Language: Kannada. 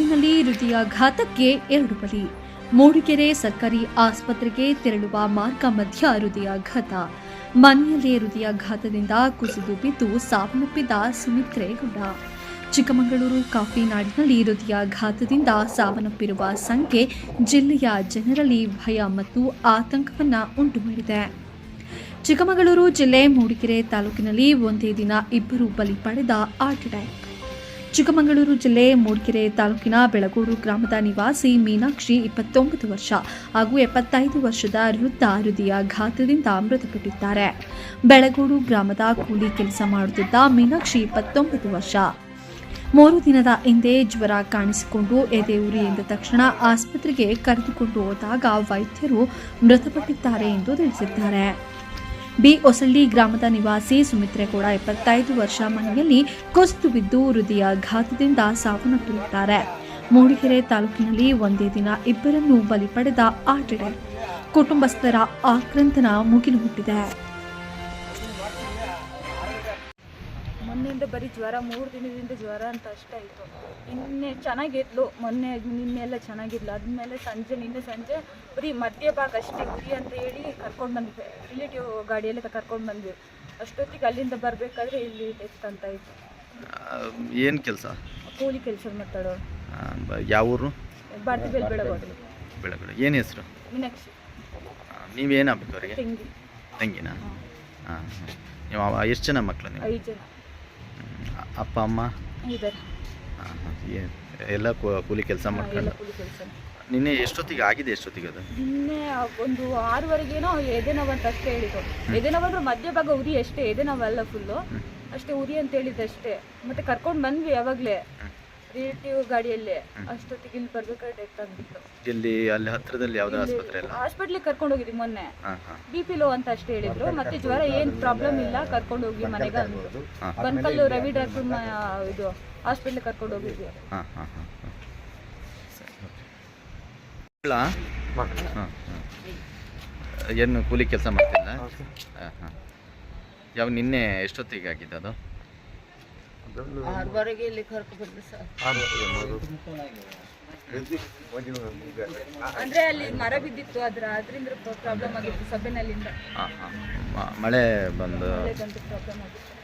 ಹೃದಯಾಘಾತಕ್ಕೆ ಎರಡು ಬಲಿ. ಮೂಡಿಗೆರೆ ಸರ್ಕಾರಿ ಆಸ್ಪತ್ರೆಗೆ ತೆರಳುವ ಮಾರ್ಗ ಮಧ್ಯ ಹೃದಯಾಘಾತ. ಹೃದಯ ಹೃದಯಾಘಾತದಿಂದ ಕುಸಿದು ಬಿದ್ದು ಸಾವನ್ನಪ್ಪಿದ ಸುಮಿತ್ರೆ ಗೌಡ ಚಿಕ್ಕಮಗಳೂರು ಕಾಫಿ ನಾಡಿನಲ್ಲಿ ಹೃದಯಾಘಾತದಿಂದ ಸಾವನ್ನಪ್ಪಿರುವ ಸಂಖ್ಯೆ ಜಿಲ್ಲೆಯ ಜನರಲ್ಲಿ ಭಯ ಮತ್ತು ಆತಂಕವನ್ನು ಉಂಟು ಮಾಡಿದೆ. ಚಿಕ್ಕಮಗಳೂರು ಜಿಲ್ಲೆ ಮೂಡಿಗೆರೆ ತಾಲೂಕಿನಲ್ಲಿ ಒಂದೇ ದಿನ ಇಬ್ಬರು ಬಲಿ ಪಡೆದ ಆರ್ಟ್ ಅಟ್ಯಾಕ್. ಚಿಕ್ಕಮಗಳೂರು ಜಿಲ್ಲೆ ಮೂಡಿಗೆರೆ ತಾಲೂಕಿನ ಬೆಳಗೂರು ಗ್ರಾಮದ ನಿವಾಸಿ ಮೀನಾಕ್ಷಿ ಇಪ್ಪತ್ತೊಂಬತ್ತು ವರ್ಷ ಹಾಗೂ ಎಪ್ಪತ್ತೈದು ವರ್ಷದ ವೃದ್ಧ ಹೃದಯಾಘಾತದಿಂದ ಮೃತಪಟ್ಟಿದ್ದಾರೆ. ಬೆಳಗೂರು ಗ್ರಾಮದ ಕೂಲಿ ಕೆಲಸ ಮಾಡುತ್ತಿದ್ದ ಮೀನಾಕ್ಷಿ ಇಪ್ಪತ್ತೊಂಬತ್ತು ವರ್ಷ. ಮೂರು ದಿನದ ಹಿಂದೆ ಜ್ವರ ಕಾಣಿಸಿಕೊಂಡು ಎದೆ ಉರಿ ಎಂದ ತಕ್ಷಣ ಆಸ್ಪತ್ರೆಗೆ ಕರೆದುಕೊಂಡು ಹೋದಾಗ ವೈದ್ಯರು ಮೃತಪಟ್ಟಿದ್ದಾರೆ ಎಂದು ತಿಳಿಸಿದ್ದಾರೆ. ಬಿ ಹೊಸಳ್ಳಿ ಗ್ರಾಮದ ನಿವಾಸಿ ಸುಮಿತ್ರೆ ಕೂಡ ಎಪ್ಪತ್ತೈದು ವರ್ಷ ಮನೆಯಲ್ಲಿ ಕುಸಿದು ಬಿದ್ದು ಹೃದಯಾಘಾತದಿಂದ ಸಾವನ್ನಪ್ಪಿರುತ್ತಾರೆ. ಮೂಡಿಗೆರೆ ತಾಲೂಕಿನಲ್ಲಿ ಒಂದೇ ದಿನ ಇಬ್ಬರನ್ನು ಬಲಿ ಪಡೆದ ಅಟ್ಯಾಕ್ ಕುಟುಂಬಸ್ಥರ ಆಕ್ರಂತನ ಮುಗಿಲು ಮುಟ್ಟಿದೆ. ಮೊನ್ನೆಯಿಂದ ಬರೀ ಜ್ವರ ಮೂರು ದಿನದಿಂದ ಜ್ವರ ಅಂತ ಅಷ್ಟೇ ಆಯಿತು. ನಿನ್ನೆ ಚೆನ್ನಾಗಿದ್ಲು ಮೊನ್ನೆ ನಿನ್ನೆ ಎಲ್ಲ ಚೆನ್ನಾಗಿದ್ಲು. ಅದ್ಮೇಲೆ ಸಂಜೆ ನಿನ್ನೆ ಸಂಜೆ ಬರೀ ಮಧ್ಯ ಭಾಗ ಅಷ್ಟೇ ಗುರಿ ಅಂತ ಹೇಳಿ ಕರ್ಕೊಂಡು ಬಂದ್ವಿ. ರಿಲೇಟಿವ್ ಗಾಡಿಯಲ್ಲಿ ಕರ್ಕೊಂಡು ಬಂದ್ವಿ. ಅಷ್ಟೊತ್ತಿಗೆ ಅಲ್ಲಿಂದ ಬರಬೇಕಾದ್ರೆ ಇಲ್ಲಿ ಟೆಸ್ಟ್ ಅಂತ ಇತ್ತು. ಏನು ಕೆಲಸ? ಕೂಲಿ ಕೆಲಸ ಮಾತಾಡೋ ಯಾವ ಊರು? ಭಾರತಿ ಬೆಲ್ ಬೆಳಗೋದು ಬೆಳಗಡೆ ಏನು ಹೆಸರು? ಮೀನಾಕ್ಷಿ. ನೀವೇನು ಆಗ್ಬೇಕು ಅವರಿಗೆ? ತಂಗಿನ ತಂಗಿನಾ? ಹಾಂ. ನೀವು ಎಷ್ಟು ಜನ ಮಕ್ಕಳು ನೀವು? ಐದು ಜನ. ಅಪ್ಪ ಅಮ್ಮ? ಇದ್ದಾರೆ. ಎಲ್ಲ ಕೂಲಿ ಕೆಲಸ ಮಾಡ್ಕೊಂಡು? ನಿನ್ನೆ ಎಷ್ಟೊತ್ತಿಗೆ ಆಗಿದೆ ಎಷ್ಟೊತ್ತಿಗೆ ಅದು? ನಿನ್ನೆ ಒಂದು ಆರೂವರೆಗೇನೋ ಎದೆ ನೋವು ಅಂತ ಅಷ್ಟೇ ಹೇಳಿದ್ರು. ಎದೆ ನೋವು ಅಂದ್ರೆ ಮಧ್ಯ ಭಾಗ ಉರಿ ಅಷ್ಟೇ ಎದೆ ನೋವಲ್ಲ ಫುಲ್ಲು ಅಷ್ಟೇ ಉರಿ ಅಂತ ಹೇಳಿದ್ದಷ್ಟೇ. ಮತ್ತೆ ಕರ್ಕೊಂಡು ಬಂದ್ವಿ ಯಾವಾಗಲೇ ರಿಲೇಟಿವ್ ಗಾಡಿಯಲ್ಲಿ ಅಷ್ಟೊತ್ತಿಗೆ ಇಲ್ಲಿ ಬರ್ಬೇಕಾದ್ರೆ ಡೆತ್ ಆಗ್ಬಿಟ್ಟು ಇಲ್ಲಿ ಅಲ್ಲಿ ಹತ್ರದಲ್ಲಿ ಯಾವ್ದು ಆಸ್ಪತ್ರೆ ಇಲ್ಲ ಹಾಸ್ಪಿಟ್ಲಿಗೆ ಕರ್ಕೊಂಡು ಹೋಗಿದ್ವಿ ಮೊನ್ನೆ. ಹಾಂ ಹಾಂ. ಬಿ ಪಿ ಲೋ ಅಂತ ಅಷ್ಟೇ ಹೇಳಿದ್ರು. ಮತ್ತೆ ಜ್ವರ ಏನು ಪ್ರಾಬ್ಲಮ್ ಇಲ್ಲ ಕರ್ಕೊಂಡು ಹೋಗಿ ಮನೆಗೆ ಅಂದ್ರು ಬನ್ಕಲ್ಲು ರವಿ ಡಾಕ್ಟರ್ ಇದು ಹಾಸ್ಪಿಟ್ಲಿಗೆ ಕರ್ಕೊಂಡು ಹೋಗಿದ್ವಿ. ಹಾಂ ಹಾಂ ಹಾಂ ಹಾಂ. ಓಕೆ ಹಾಂ ಹಾಂ. ಏನು ಕೂಲಿ ಕೆಲಸ ಮಾಡ್ತಿಲ್ಲ ಹಾಂ ಹಾಂ. ಯಾವ ನಿನ್ನೆ ಎಷ್ಟೊತ್ತಿಗೆ ಆಗಿದ್ದು ಅದು? ಆರೂವರೆಗೆ ಇಲ್ಲಿ ಕರ್ಕೊಂಡು ಬಂದ್ರು ಸರ್ ಅಂದ್ರೆ ಅಲ್ಲಿ ಮರ ಬಿದ್ದಿತ್ತು ಅದ್ರ ಅದರಿಂದ ಪ್ರಾಬ್ಲಮ್ ಆಗಿತ್ತು ಸಭೆನಲ್ಲಿಂದ. ಮಳೆ ಬಂದು ಪ್ರಾಬ್ಲಮ್ ಆಗಿತ್ತು.